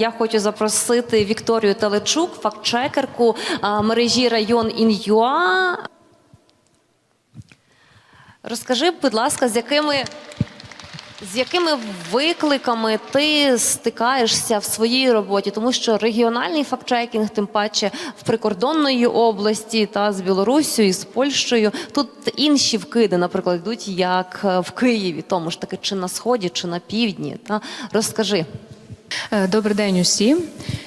Я хочу запросити Вікторію Телечук, фактчекерку мережі район Ін'юа. Розкажи, будь ласка, з якими, з якими викликами ти стикаєшся в своїй роботі? Тому що регіональний фактчекінг, тим паче в прикордонної області та з Білоруссю і з Польщею, тут інші вкиди, наприклад, йдуть як е, в Києві, тому ж таки, чи на сході, чи на півдні. Та розкажи. Е, Добрий день усім.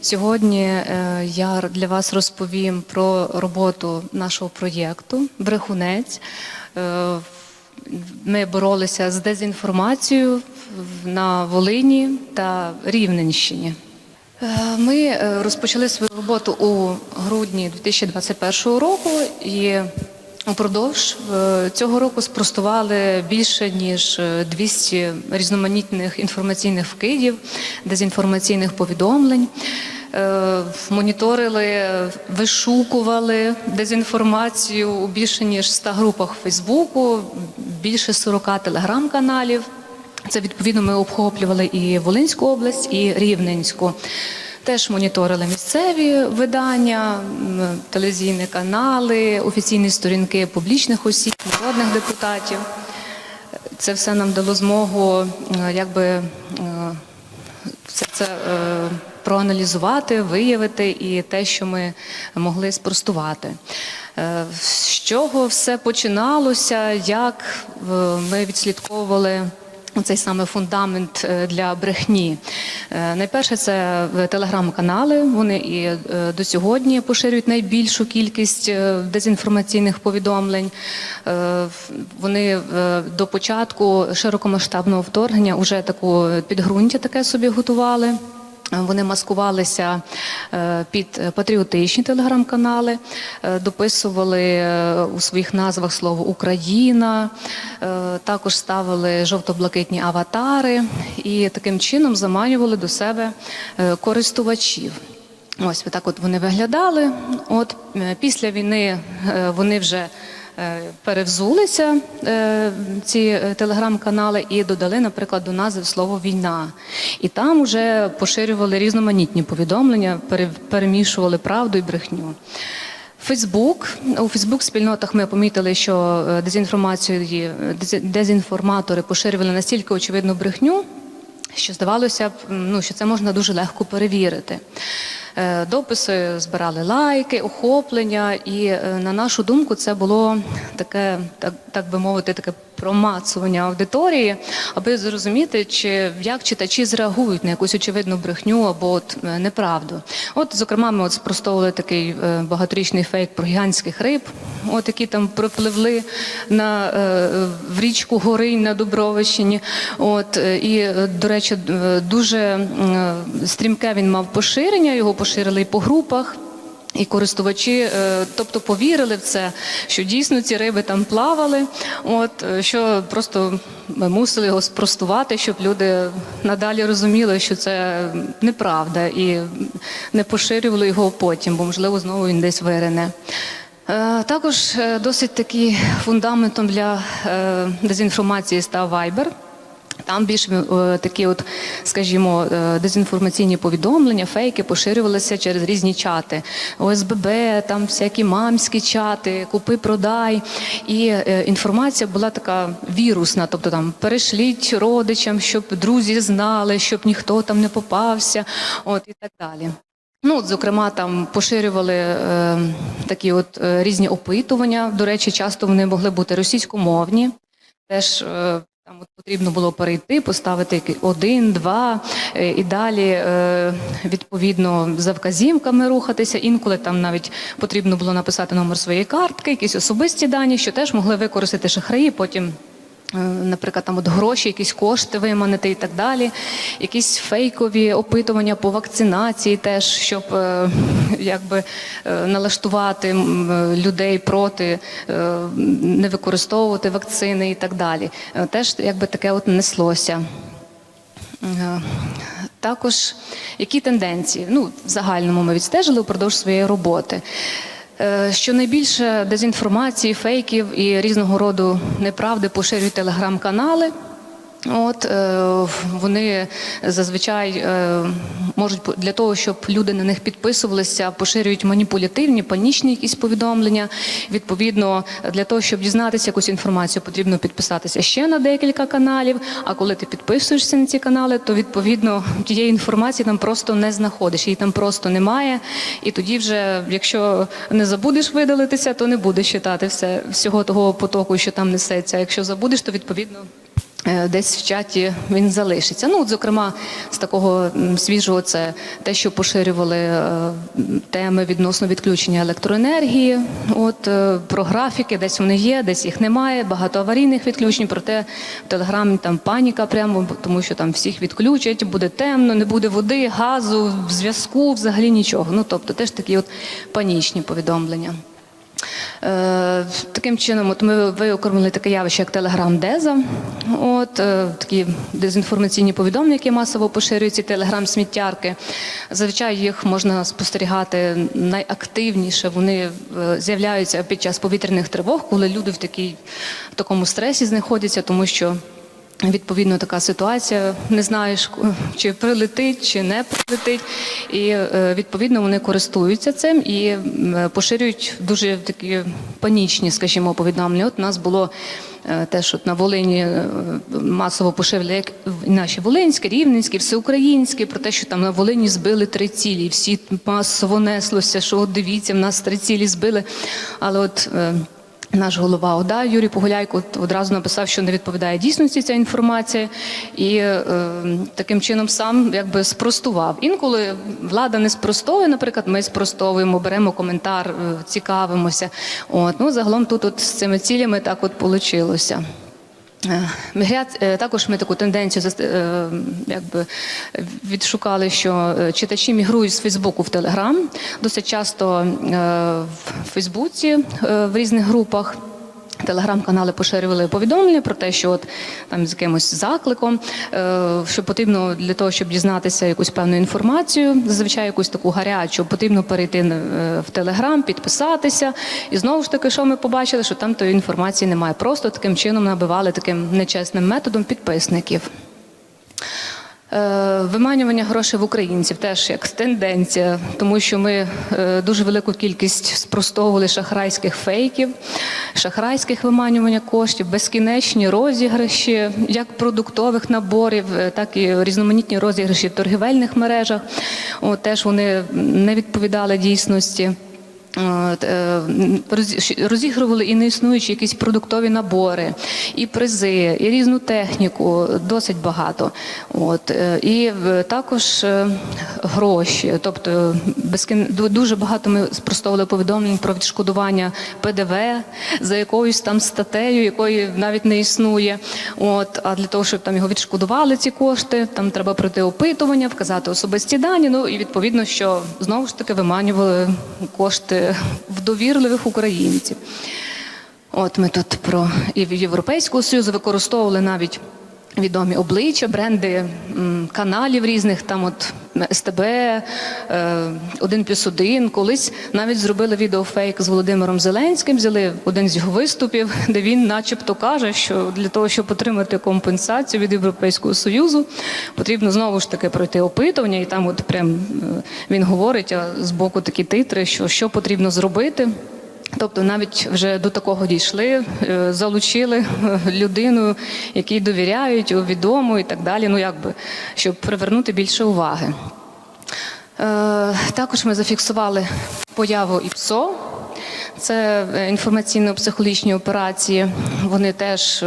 Сьогодні е, я для вас розповім про роботу нашого проєкту Брехунець. Е, Ми боролися з дезінформацією на Волині та Рівненщині. Ми розпочали свою роботу у грудні 2021 року і упродовж е, цього року спростували більше ніж е, 200 різноманітних інформаційних вкидів, дезінформаційних повідомлень. Е, Моніторили, вишукували дезінформацію у більше ніж 100 групах Фейсбуку, більше 40 телеграм-каналів. Це відповідно ми обхоплювали і Волинську область, і Рівненську. Теж моніторили місцеві видання, телевізійні канали, офіційні сторінки публічних осіб, народних депутатів. Це все нам дало змогу, е, якби е, все це е, проаналізувати, виявити і те, що ми могли спростувати. З чого все починалося, як ми відслідковували. Цей саме фундамент е, для брехні. Е, Найперше це телеграм-канали. Вони і е, до сьогодні поширюють найбільшу кількість дезінформаційних повідомлень. Вони до початку широкомасштабного вторгнення вже таку підґрунтя таке собі готували. Вони маскувалися е, під патріотичні телеграм-канали, е, дописували е, у своїх назвах слово Україна, також ставили жовто-блакитні аватари і таким чином заманювали до себе користувачів. Ось так от вони виглядали. От після війни вони вже перевзулися е, ці е, телеграм-канали і додали, наприклад, до назви слово війна. І там вже поширювали різноманітні повідомлення, пере- перемішували правду і брехню. Фейсбук у Фейсбук спільнотах ми помітили, що е, дезінформацію дезінформатори поширювали настільки очевидну брехню, що здавалося б, ну що це можна дуже легко перевірити. Е, Дописи збирали лайки, охоплення, і е, на нашу думку, це було таке, так, так би мовити, таке промацування аудиторії, аби зрозуміти, чи як читачі зреагують на якусь очевидну брехню або от е, неправду. От, зокрема, ми от спростовували такий е, багаторічний фейк про гігантських риб, от які там пропливли на е, в річку Горинь на Дубровищині. От і до речі, дуже стрімке він мав поширення. Його поширили і по групах. І користувачі, е, тобто, повірили в це, що дійсно ці риби там плавали. От е, що просто мусили його спростувати, щоб люди надалі розуміли, що це неправда, і не поширювали його потім, бо можливо знову він десь вирине. Е, Також досить таки фундаментом для дезінформації став Viber. Там більш е, такі, от, скажімо, е, дезінформаційні повідомлення, фейки поширювалися через різні чати. ОСББ, там всякі мамські чати, купи, продай. І е, інформація була така вірусна, тобто там перешліть родичам, щоб друзі знали, щоб ніхто там не попався, от і так далі. Ну, от, зокрема, там поширювали е, такі от е, різні опитування. До речі, часто вони могли бути російськомовні. Теж там от потрібно було перейти, поставити один, два е, і далі е, відповідно за вказівками рухатися. Інколи там навіть потрібно було написати номер своєї картки, якісь особисті дані, що теж могли використати шахраї. Потім наприклад, там от гроші, якісь кошти виманити і так далі, якісь фейкові опитування по вакцинації, теж щоб е, якби е, налаштувати е, людей проти е, не використовувати вакцини і так далі. Е, Теж якби таке от неслося. Е, Також які тенденції? Ну, в загальному ми відстежили упродовж своєї роботи. Е, Що найбільше дезінформації, фейків і різного роду неправди поширюють телеграм-канали. От е, вони зазвичай е, можуть для того, щоб люди на них підписувалися, поширюють маніпулятивні, панічні якісь повідомлення. Відповідно, для того, щоб дізнатися якусь інформацію, потрібно підписатися ще на декілька каналів. А коли ти підписуєшся на ці канали, то відповідно тієї інформації там просто не знаходиш, її там просто немає. І тоді, вже, якщо не забудеш видалитися, то не будеш читати все всього того потоку, що там несеться. Якщо забудеш, то відповідно. Е, Десь в чаті він залишиться. Ну, от, зокрема, з такого свіжого, це те, що поширювали е, теми відносно відключення електроенергії. От е, про графіки, десь вони є, десь їх немає. Багато аварійних відключень. Проте в телеграмі там паніка прямо, тому що там всіх відключать, буде темно, не буде води, газу, зв'язку, взагалі нічого. Ну тобто, теж такі от панічні повідомлення. Е, Таким чином, от ми виокремили таке явище, як Телеграм-Деза. От е, такі дезінформаційні повідомлення, які масово поширюються, телеграм-сміттярки. Зазвичай їх можна спостерігати найактивніше. Вони е, з'являються під час повітряних тривог, коли люди в такій в такому стресі знаходяться, тому що. Відповідно, така ситуація, не знаєш, чи прилетить, чи не прилетить. І е, відповідно вони користуються цим і поширюють дуже такі панічні, скажімо, повідомлення. От у нас було е, те, що на Волині е, масово поширили, як наші Волинські, Рівненські, всеукраїнські, про те, що там на Волині збили три цілі. Всі масово неслося, що от дивіться, в нас три цілі збили. Але от. Наш голова ОДА Юрій Погуляйко одразу написав, що не відповідає дійсності ця інформація, і е, таким чином сам якби спростував. Інколи влада не спростовує, наприклад, ми спростовуємо, беремо коментар, е, цікавимося. От ну загалом тут от з цими цілями так от получилося. Е, Мігряц- е, також ми таку тенденцію е, якби відшукали, що читачі мігрують з Фейсбуку в Телеграм. Досить часто в Фейсбуці в різних групах. Телеграм-канали поширювали повідомлення про те, що от там з якимось закликом, е, що потрібно для того, щоб дізнатися якусь певну інформацію, зазвичай якусь таку гарячу, потрібно перейти е, в Телеграм, підписатися. І знову ж таки, що ми побачили, що там тої інформації немає. Просто таким чином набивали таким нечесним методом підписників. Е, Виманювання грошей в українців теж як тенденція, тому що ми е, дуже велику кількість спростовували шахрайських фейків, шахрайських виманювання коштів, безкінечні розіграші, як продуктових наборів, е, так і різноманітні розіграші в торгівельних мережах. От, теж вони не відповідали дійсності. Е, роз- розігрували і неіснуючі якісь продуктові набори, і призи, і різну техніку, досить багато. От, е, і е, також е, гроші. Тобто безкін... ду- дуже багато ми спростовували повідомлень про відшкодування ПДВ за якоюсь там статтею, якої навіть не існує. От, а для того, щоб там його відшкодували, ці кошти, там треба пройти опитування, вказати особисті дані. Ну і відповідно, що знову ж таки виманювали кошти в довірливих українців. От ми тут про Європейського Союзу використовували навіть відомі обличчя, бренди каналів різних, там от СТБ, е, один плюс один. Колись навіть зробили відеофейк з Володимиром Зеленським, взяли один з його виступів, де він, начебто, каже, що для того, щоб отримати компенсацію від Європейського Союзу, потрібно знову ж таки пройти опитування, і там, от прям е, він говорить, а з боку такі титри, що що потрібно зробити. Тобто навіть вже до такого дійшли, е, залучили людину, якій довіряють, відому і так далі. Ну якби щоб привернути більше уваги. Е, Також ми зафіксували появу ІПСО. Це е, інформаційно-психологічні операції. Вони теж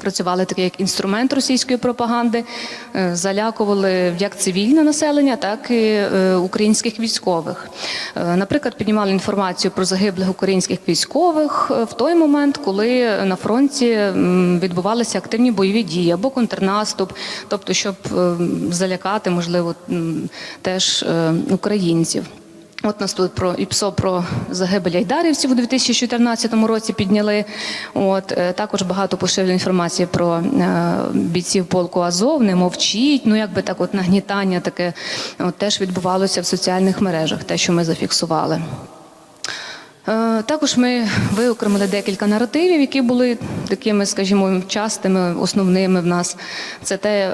працювали таки як інструмент російської пропаганди, е, залякували як цивільне населення, так і е, українських військових. Е, Наприклад, піднімали інформацію про загиблих українських військових в той момент, коли на фронті відбувалися активні бойові дії або контрнаступ, тобто, щоб е, залякати, можливо, теж українців. От нас тут про ІПСО про загибель айдарівців у 2014 році підняли. От е, також багато поширили інформації про е, бійців полку Азов, не мовчіть. Ну якби так, от нагнітання таке от, теж відбувалося в соціальних мережах, те, що ми зафіксували. Е, Також ми виокремили декілька наративів, які були такими, скажімо, частими, основними в нас. Це те,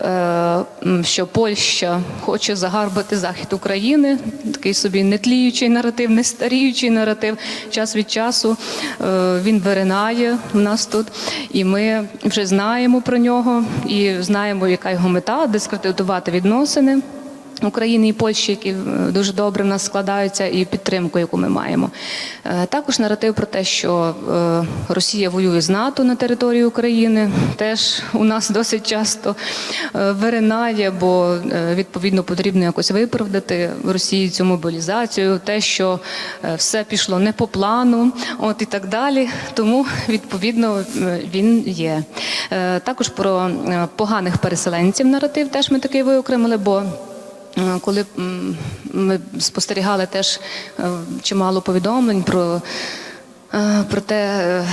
е, що Польща хоче загарбати захід України, такий собі нетліючий наратив, не старіючий наратив. Час від часу е, він виринає в нас тут, і ми вже знаємо про нього і знаємо, яка його мета дискредитувати відносини. України і Польщі, які е, дуже добре в нас складаються, і підтримку, яку ми маємо. Е, Також наратив про те, що е, Росія воює з НАТО на території України, теж у нас досить часто виринає, бо відповідно потрібно якось виправдати в Росії цю мобілізацію, те, що все пішло не по плану, от і так далі. Тому відповідно він є. Також про поганих переселенців наратив теж ми такий виокремили, бо Коли ми спостерігали теж е, чимало повідомлень про, е, про те, е,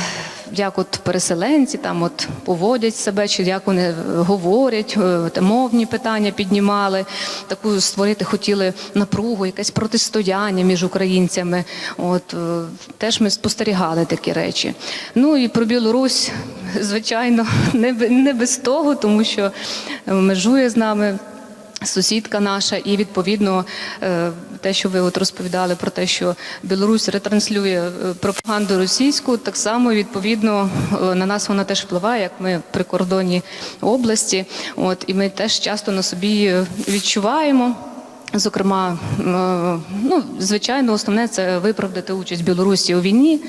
як от переселенці там от поводять себе, чи як вони е, говорять, е, мовні питання піднімали, таку створити хотіли напругу, якесь протистояння між українцями. От е, теж ми спостерігали такі речі. Ну і про Білорусь, звичайно, не, не без того, тому що е, межує з нами сусідка наша, і відповідно е, те, що ви от розповідали про те, що Білорусь ретранслює е, пропаганду російську, так само відповідно е, на нас вона теж впливає, як ми при кордоні області. От і ми теж часто на собі відчуваємо. Зокрема, ну звичайно, основне це виправдати участь Білорусі у війні.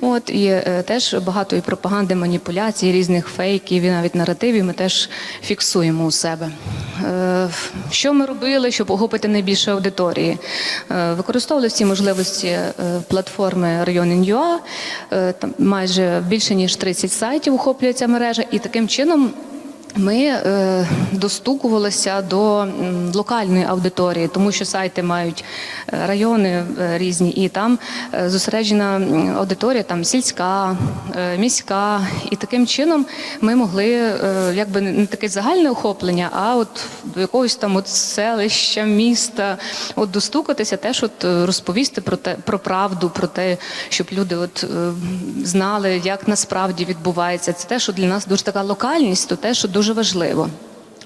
От і е, теж багато і пропаганди, маніпуляцій, різних фейків і навіть наративів ми теж фіксуємо у себе. Е, Що ми робили, щоб охопити найбільше аудиторії? Е, Використовували всі можливості платформи Район.ua, Е, Там майже більше ніж 30 сайтів охоплює ця мережа, і таким чином. Ми е, достукувалися до локальної аудиторії, тому що сайти мають е, райони е, різні, і там зосереджена аудиторія, там сільська, міська. І таким чином ми могли якби не таке загальне охоплення, а от до якогось там от селища, міста, от достукатися, теж от розповісти про те про правду, про те, щоб люди от знали, як насправді відбувається. Це те, що для нас дуже така локальність, то те, що дуже важливо.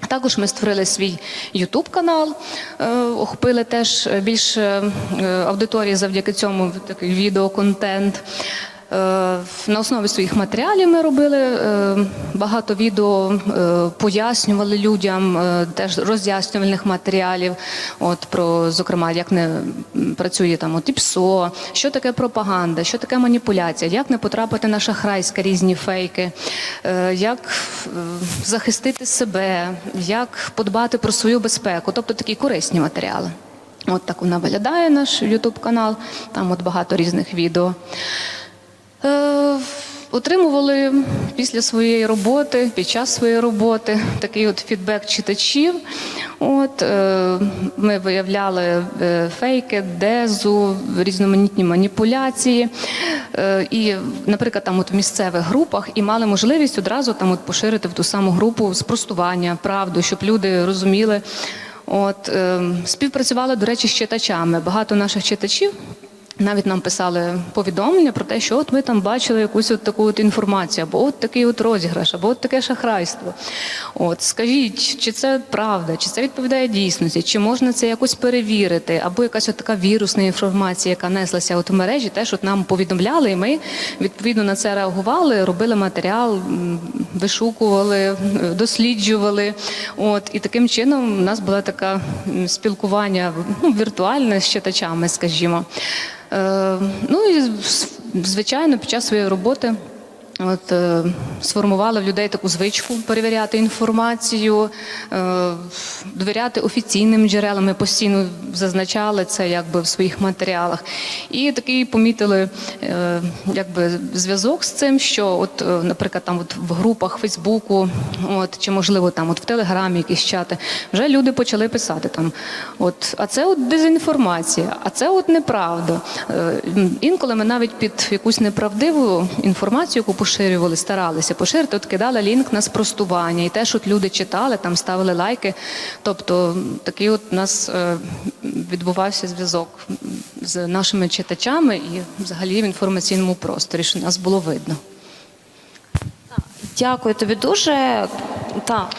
Також ми створили свій Ютуб канал, е, охопили теж більше е, аудиторії завдяки цьому такий відеоконтент. Е, На основі своїх матеріалів ми робили е, багато відео, е, пояснювали людям теж роз'яснювальних матеріалів. От про зокрема, як не працює там от і ПСО, що таке пропаганда, що таке маніпуляція, як не потрапити на шахрайська різні фейки, як захистити себе, як подбати про свою безпеку, тобто такі корисні матеріали. От так вона виглядає наш Ютуб канал, там от багато різних відео. Е, Отримували після своєї роботи, під час своєї роботи такий от фідбек читачів. От е, ми виявляли е, фейки, дезу, різноманітні маніпуляції. Е, і, наприклад, там от в місцевих групах і мали можливість одразу там от поширити в ту саму групу спростування, правду, щоб люди розуміли. От е, співпрацювали, до речі, з читачами. Багато наших читачів. Навіть нам писали повідомлення про те, що от ми там бачили якусь от таку от інформацію, або от такий от розіграш, або от таке шахрайство. От скажіть, чи це правда, чи це відповідає дійсності, чи можна це якось перевірити, або якась от така вірусна інформація, яка неслася от в мережі, теж от нам повідомляли, і ми відповідно на це реагували, робили матеріал, вишукували, е, досліджували. От і таким чином у нас була така спілкування ну, віртуальне з читачами, скажімо. Е, ну і звичайно, під час своєї роботи. От е, в людей таку звичку перевіряти інформацію, е, довіряти офіційним джерелам. Ми постійно зазначали це якби в своїх матеріалах. І такий помітили е, якби зв'язок з цим, що, от, е, наприклад, там от в групах Фейсбуку, от чи можливо там от в Телеграмі якісь чати, вже люди почали писати там. От, а це от дезінформація, а це от неправда. Інколи ми навіть під якусь неправдиву інформацію, яку поширювали, старалися поширити, от кидали лінк на спростування, і те, що люди читали, там ставили лайки. Тобто такий от у нас е, відбувався зв'язок з нашими читачами і взагалі в інформаційному просторі, що нас було видно. Дякую тобі дуже. Так.